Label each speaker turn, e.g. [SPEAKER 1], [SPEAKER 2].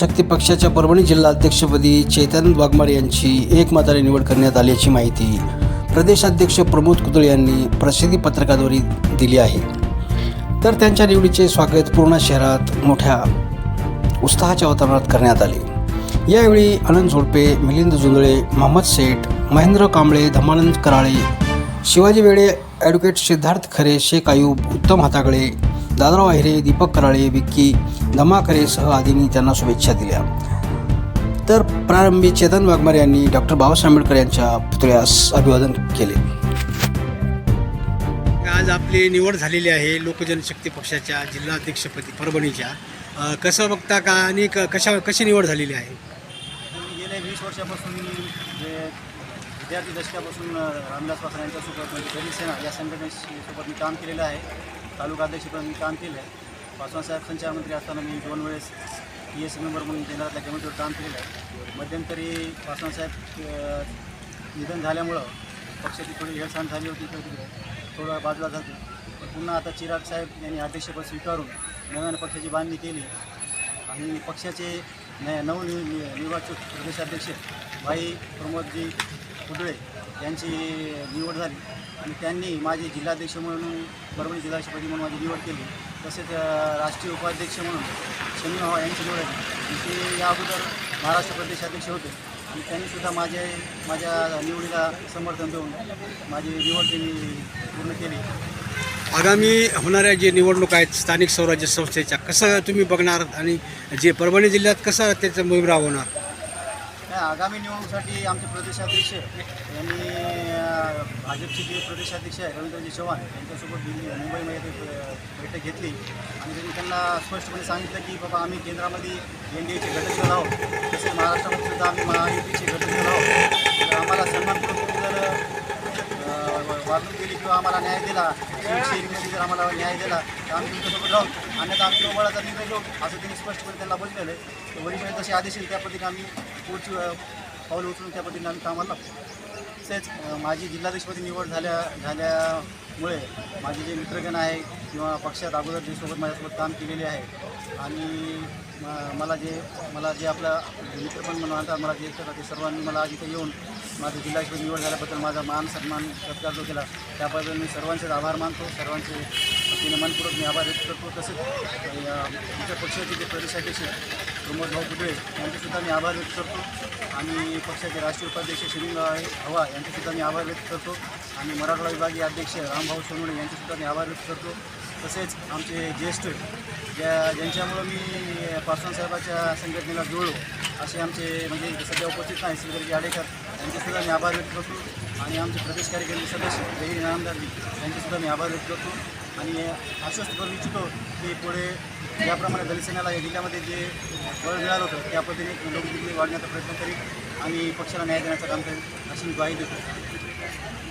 [SPEAKER 1] शक्ती पक्षाच्या परभणी जिल्हा अध्यक्षपदी चैतन्य वाघमारे यांची एकमताने निवड करण्यात आल्याची माहिती प्रदेशाध्यक्ष प्रमोद कुतळे यांनी प्रसिद्धी पत्रकाद्वारे दिली आहे. तर त्यांच्या निवडीचे स्वागत पूर्ण शहरात मोठ्या उत्साहाच्या वातावरणात करण्यात आले. यावेळी आनंद झोडपे मिलिंद जुंदळे मोहम्मद शेठ महेंद्र कांबळे धमानंद कराळे शिवाजी वेळे ॲडव्होकेट सिद्धार्थ खरे शेख आयूब उत्तम हातागळे दादराव आहिरे दीपक कराळे विक्की धमाकरेसह आदींनी त्यांना शुभेच्छा दिल्या. तर प्रारंभी चेतन वाघमारे यांनी डॉक्टर बाबासाहेब आंबेडकर यांच्या पुतळ्यास अभिवादन केले. आज आपली निवड झालेली आहे लोकजनशक्ती पक्षाच्या जिल्हाध्यक्षपदी परभणीच्या. कसं बघता का आणि क- कशा कशी निवड झालेली आहे?
[SPEAKER 2] गेल्या वीस वर्षापासून जे विद्यार्थी दशकापासून अ, रामदास पासवान यांच्यासोबत म्हणजे दलित सेना या संघटनेसोबत मी काम केलेलं आहे. तालुका अध्यक्षपद मी काम केलं आहे पासवान साहेब संचारमंत्री असताना मी दोन वेळेस पी एस मेंबर म्हणून केंद्रातल्या कमिटीवर काम केलेलं आहे. मध्यंतरी पासवान साहेब निधन झाल्यामुळं पक्षाची थोडी हेळसांड झाली होती तर तिकडे. थोडं बाजूला झाली पण पुन्हा आता चिराग साहेब यांनी अध्यक्षपद स्वीकारून नव्यानं पक्षाची बांधणी केली. आणि पक्षाचे नवनिर्वाचित निर्वाचित प्रदेशाध्यक्ष भाई प्रमोदजी कुदळे यांची निवड झाली. आणि त्यांनी माझे जिल्हाध्यक्ष म्हणून परभणी जिल्हाध्यक्षपदी म्हणून माझी निवड केली. तसेच राष्ट्रीय उपाध्यक्ष म्हणून शमी हवा यांची निवड झाली. ते या अगोदर महाराष्ट्र प्रदेशाध्यक्ष होते. आणि त्यांनीसुद्धा माझे माझ्या निवडीला समर्थन देऊन माझी निवड त्यांनी पूर्ण केली.
[SPEAKER 1] आगामी होणाऱ्या जे निवडणूक आहेत स्थानिक स्वराज्य संस्थेच्या कसं तुम्ही बघणार? आणि जे परभणी जिल्ह्यात कसं त्याचं मोहीम राबवणार?
[SPEAKER 2] नाही आगामी निवडणुकीसाठी आमचे प्रदेशाध्यक्ष यांनी भाजपचे जे प्रदेशाध्यक्ष आहे रवींद्रजी चव्हाण यांच्यासोबत दिल्ली मुंबईमध्ये बैठक घेतली. आणि त्यांनी त्यांना स्पष्टपणे सांगितलं की बाबा आम्ही केंद्रामध्ये एन डी एचे घटक आहोत. तसेच महाराष्ट्रामध्ये सुद्धा आम्ही महायुतीचे घटक आहोत. तर आम्हाला सन्मानपूर्वक तुम्ही वागणूक केली किंवा आम्हाला न्याय दिला शेअरिंगमध्ये जर आम्हाला न्याय दिला तर आम्ही तुमच्यासोबत राहू. अन्यथा आम्ही प्रबळाचा निर्णय घेऊ असं त्यांनी स्पष्टपणे त्यांना बोललेलं आहे. तर वरिष्ठ जसे आदेश येईल त्या पद्धतीने आम्ही पुढची पाऊल उचलून त्या पद्धतीने आम्ही कामाला लागतो. तसेच माझी जिल्हाध्यक्षपदी निवड झाल्या झाल्यामुळे माझे जे मित्रगण आहे किंवा पक्षात अगोदर जे सोबत माझ्यासोबत काम केलेले आहे आणि म- मला जे मला जे आपला मित्र पण म्हणतात मला जे ते सर्वांनी मला आज इथे येऊन माझं जिल्हाधिकारी निवड झाल्याबद्दल माझा मान सन्मान सत्कार जो केला त्याबद्दल मी सर्वांचेच आभार मानतो सर्वांचे अतिने मनपूर्वक मी आभार व्यक्त करतो. तसेच आमच्या पक्षाचे जे प्रदेशाध्यक्ष प्रमोद भाऊ कुदळे यांचेसुद्धा मी आभार व्यक्त करतो. आणि पक्षाचे राष्ट्रीय उपाध्यक्ष श्रीलिंग हवा यांचेसुद्धा मी आभार व्यक्त करतो. आणि मराठवाडा विभागीय अध्यक्ष रामभाऊ सोनवणे यांचेसुद्धा मी आभार व्यक्त करतो. तसेच आमचे ज्येष्ठ ज्या ज्यांच्यामुळं मी पासवान साहेबाच्या संघटनेला जुळलो असे आमचे म्हणजे सध्या उपस्थित नाही श्रीधरजी आडेकर यांचेसुद्धा मी आभार व्यक्त करतो. आणि आमचे प्रदेश कार्यकारिणी सदस्य जहीर नामदारजी यांचेसुद्धा मी आभार व्यक्त करतो. आणि आश्वस्त करू इच्छितो की पुढे ज्याप्रमाणे दलित या जिल्ह्यामध्ये जे बळ मिळालं होतं त्या पद्धतीने लोकदिग्गज वाढण्याचा प्रयत्न करीत आणि पक्षाला न्याय देण्याचं काम करेन अशी मी ग्वाही देतो.